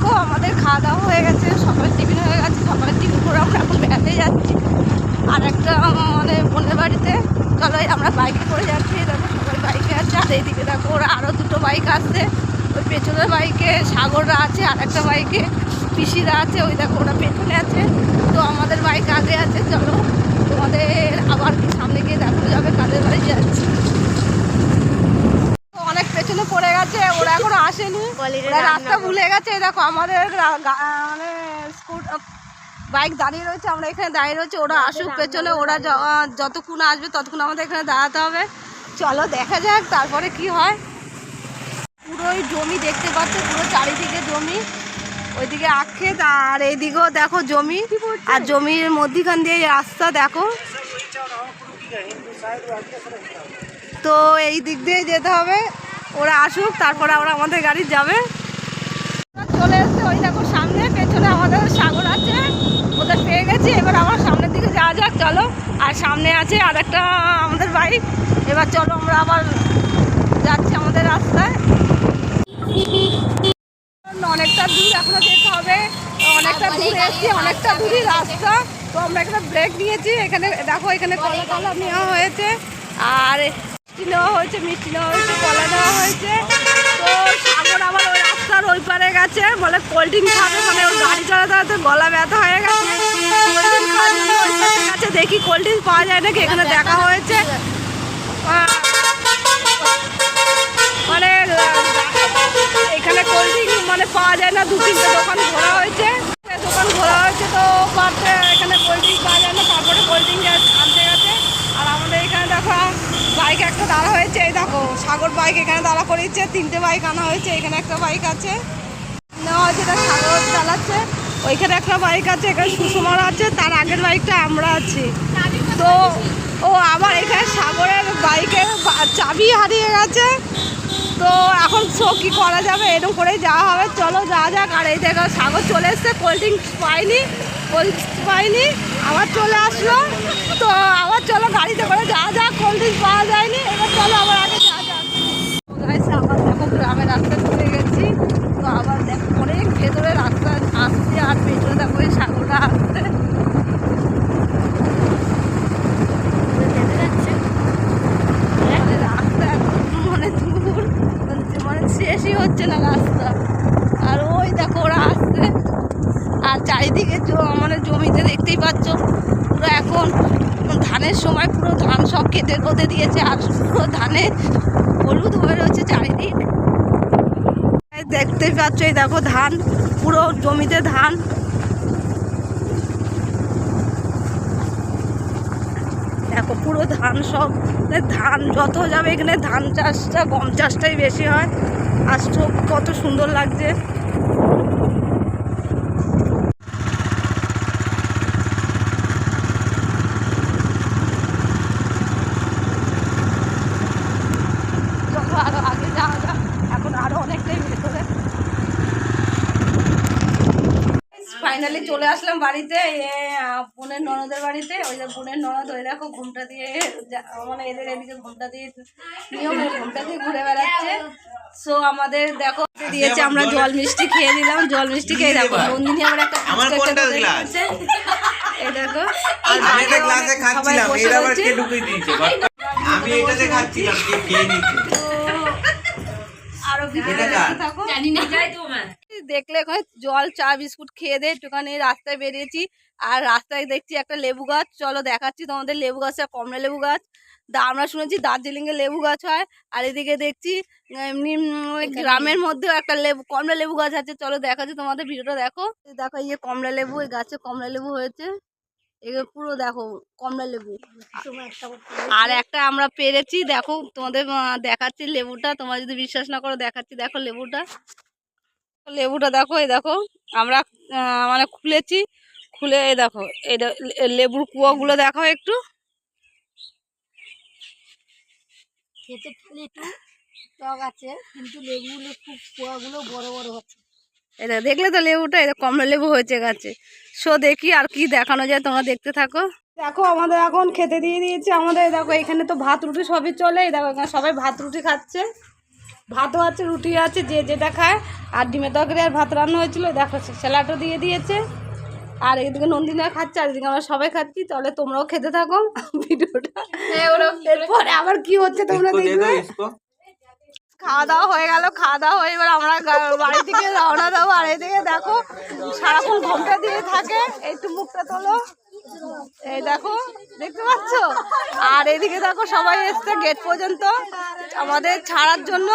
দেখো, আমাদের খাওয়া দাওয়া হয়ে গেছে, সকালের টিফিন হয়ে গেছে, সকালের টিফিন করে আমরা এখন বেড়াতে যাচ্ছি। আর একটা মানে বোনের বাড়িতে। চলো আমরা বাইকে করে যাচ্ছি দেখো, সবাই বাইকে আছে, আর এইদিকে দেখো, ওরা আরও দুটো বাইক আসছে ওই পেছনের বাইকে সাগররা আছে, আর একটা বাইকে পিসিরা আছে, ওই দেখো, ওরা পেছনে আছে। তো আমাদের বাইক আগে আছে, চলো তোমাদের আবার কি সামনে গিয়ে দেখানো যাবে কাদের বাড়ি যাচ্ছি অনেক পেছনে পড়ে গেছে ওরা এখনও আসেনি ওরা রাস্তা ভুলে গেছে দেখো আমাদের মানে বাইক দাঁড়িয়ে রয়েছে আমরা এখানে দাঁড়িয়ে রয়েছে ওরা আসুক পেছনে ওরা যতক্ষণ আসবে ততক্ষণ আমাদের এখানে দাঁড়াতে হবে। চলো দেখা যাক তারপরে কি হয়। পুরোই জমি দেখতে পাচ্ছ পুরো চারিদিকে জমি। ওইদিকে আক্ষেত আর এইদিকেও দেখো জমি। আর জমির মধ্যিখান দিয়ে রাস্তা দেখো। তো এই দিক দিয়ে যেতে হবে। ওরা আসুক তারপরে আমরা আমাদের গাড়ি যাবে চলে এসছে ওই দেখো সামনে পেছনে আমাদের সাগর আছে ওদের পেয়ে গেছি এবার আমার সামনের দিকে যাওয়া যাক চলো। আর সামনে আছে আর একটা আমাদের বাইক এবার চলো আমরা আবার যাচ্ছি আমাদের রাস্তায়। অনেকটা দূর এখনও যেতে হবে। অনেকটা দূর এসছি অনেকটা দূরই রাস্তা। তো আমরা এখানে ব্রেক নিয়েছি। এখানে দেখো এখানে কলা কলা নেওয়া হয়েছে। আর মিষ্টি নেওয়া হয়েছে মিষ্টি নেওয়া হয়েছে কলা নেওয়া হয়েছে। তো সাগর আবার ওই রাস্তার ওই পারে গেছে। বলে কোল্ড ড্রিঙ্ক খাবে। মানে ওর গাড়ি চালাতে গলা ব্যথা হয়ে গেছে কোল্ড ড্রিঙ্ক খাওয়ার জন্য ওই পাশে গেছে দেখি কোল্ড ড্রিঙ্ক পাওয়া যায় নাকি? এখানে দেখা হয়েছে। মানে এখানে কোল্ড ড্রিঙ্ক মানে পাওয়া যায় না। দু তিনটে দোকান ঘোরা হয়েছে। দোকান ঘোরা হয়েছে তো পারতে এখানে কোল্ড ড্রিঙ্ক পাওয়া যায় না। তারপরে কোল্ড ড্রিঙ্ক আনতে গেছে। আর আমাদের এখানে দেখো বাইক একটা দাঁড়া হয়েছে। এই দেখো সাগর বাইক এখানে দাঁড়া করিয়েছে। তিনটে বাইক আনা হয়েছে। এখানে একটা বাইক আছে। নেওয়া হয়েছে এটা সাগর চালাচ্ছে। ওইখানে একটা বাইক আছে এখানে সুষমার আছে। তার আগের বাইকটা আমরা আছি। তো ও আমার এখানে সাগরের বাইকের চাবি হারিয়ে গেছে। তো এখন শো কী করা যাবে, এরকম করে যাওয়া হবে। চলো যাওয়া যাক। আর এই দেখো সাগর চলে এসছে কোল্ড ড্রিঙ্কস পাইনি কোল্ড ড্রিঙ্কস পাইনি, আবার চলে আসলো। তো আবার চলো গাড়িতে করে যাওয়া যাক কোল্ড ড্রিঙ্কস পাওয়া যায়নি। এবার চলো আবার আগে যাওয়া যাক গাইস আবার দেখো গ্রামের রাস্তা চলে গেছি তো আবার দেখো অনেক ভেতরে রাস্তা আসছে আর পেছনে দেখো এই সাগরটা আসছে মানে রাস্তা একদম মানে দূর মানে শেষই হচ্ছে না রাস্তা আর ওই দেখো ওরা আসছে আর চারিদিকে মানে জমিতে দেখতেই পাচ্ছ। পুরো এখন ধানের সময় পুরো ধান সব কেটে কোটে দিয়েছে, আর পুরো ধানে হলুদ হয়ে রয়েছে চারিদিক। দেখতেই পাচ্ছ এই দেখো ধান, পুরো জমিতে ধান। দেখো পুরো ধান সব মানে ধান যত যাবে এখানে ধান চাষটা, গম চাষটাই বেশি হয়। আর কত সুন্দর লাগছে চলো আরও আগে যাওয়া যাক এখন আরও অনেকটাই ভেতরে ফাইনালি চলে আসলাম বাড়িতে এ, বোনের ননদের বাড়িতে। ওই যে বোনের ননদ ওই দেখো ঘুমটা দিয়ে মানে এদের এদিকে ঘুমটা দিয়ে নিয়ম ঘুমটা দিয়ে ঘুরে বেড়াচ্ছে। সো আমাদের দেখো দিয়েছে আমরা জল মিষ্টি খেয়ে দিলাম জল মিষ্টি খেয়ে দেখো নন্দিনী একটা আমার? দিয়েছে। এই দেখো আমি এটা বাইরে গ্লাসে অনেক খাচ্ছিলাম সবাই বসে এর আবার রয়েছে। কে ঢুকিয়ে দিয়েছে? আমি এটাতে খাচ্ছিলাম কে খেয়ে নিচ্ছে তো দেখলে ওখানে জল চা বিস্কুট খেয়ে দিয়ে একটুখানি রাস্তায় বেরিয়েছি। আর রাস্তায় দেখছি একটা লেবু গাছ। চলো দেখাচ্ছি তোমাদের লেবু গাছ আর কমলা লেবু গাছ। দা আমরা শুনেছি দার্জিলিংয়ে লেবু গাছ হয়। আর এদিকে দেখছি এমনি গ্রামের মধ্যেও একটা লেবু কমলা লেবু গাছ আছে। চলো দেখাচ্ছি তোমাদের ভিডিওটা দেখো। দেখো ইয়ে কমলা লেবু এই গাছে কমলা লেবু হয়েছে। এগুলো পুরো দেখো কমলা লেবু। আর একটা আমরা পেরেছি দেখো তোমাদের দেখাচ্ছি লেবুটা। তোমরা যদি বিশ্বাস না করো দেখাচ্ছি দেখো লেবুটা। লেবুটা দেখো এই দেখো আমরা মানে খুলেছি খুলে এই দেখো এটা লেবুর কুয়োগুলো দেখো একটু। খেতে একটু টক আছে কিন্তু লেবুগুলো খুব পোয়াগুলো বড় বড় হচ্ছে। দেখো দেখলে তো লেবুটা দেখো, কমলা লেবু হয়েছে গাছে। সো দেখি আর কি দেখানো যায় তোমরা দেখতে থাকো। দেখো আমাদের এখন খেতে দিয়ে দিয়েছে আমাদের দেখো এখানে তো ভাত রুটি সবই চলে দেখো এখানে সবাই ভাত রুটি খাচ্ছে। ভাতও আছে রুটি আছে যে যেটা খায়। আর ডিমের তরকারি আর ভাত রান্না হয়েছিল দেখো স্যালাডও দিয়ে দিয়েছে। আর এদিকে নন্দিনা খাচ্ছে আর এদিকে আমরা সবাই খাচ্ছি। তাহলে তোমরাও খেতে থাকো ভিডিওটা। এরপরে আবার কি হচ্ছে তোমরা দেখবে? খাওয়া দাওয়া হয়ে গেল খাওয়া দাওয়া হয়ে এবার আমরা বাড়ি থেকে রওনা দেবো। আর এদিকে দেখো সারাক্ষণ ঘণ্টা দিয়ে থাকে একটু মুখটা তোলো। এই দেখো, দেখতে পাচ্ছ? আর এদিকে দেখো সবাই এসছে গেট পর্যন্ত। আমাদের ছাড়ার জন্য।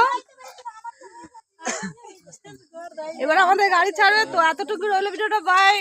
এবার আমাদের গাড়ি ছাড়বে, তো এতটুকু রইল ভিডিওটা বাই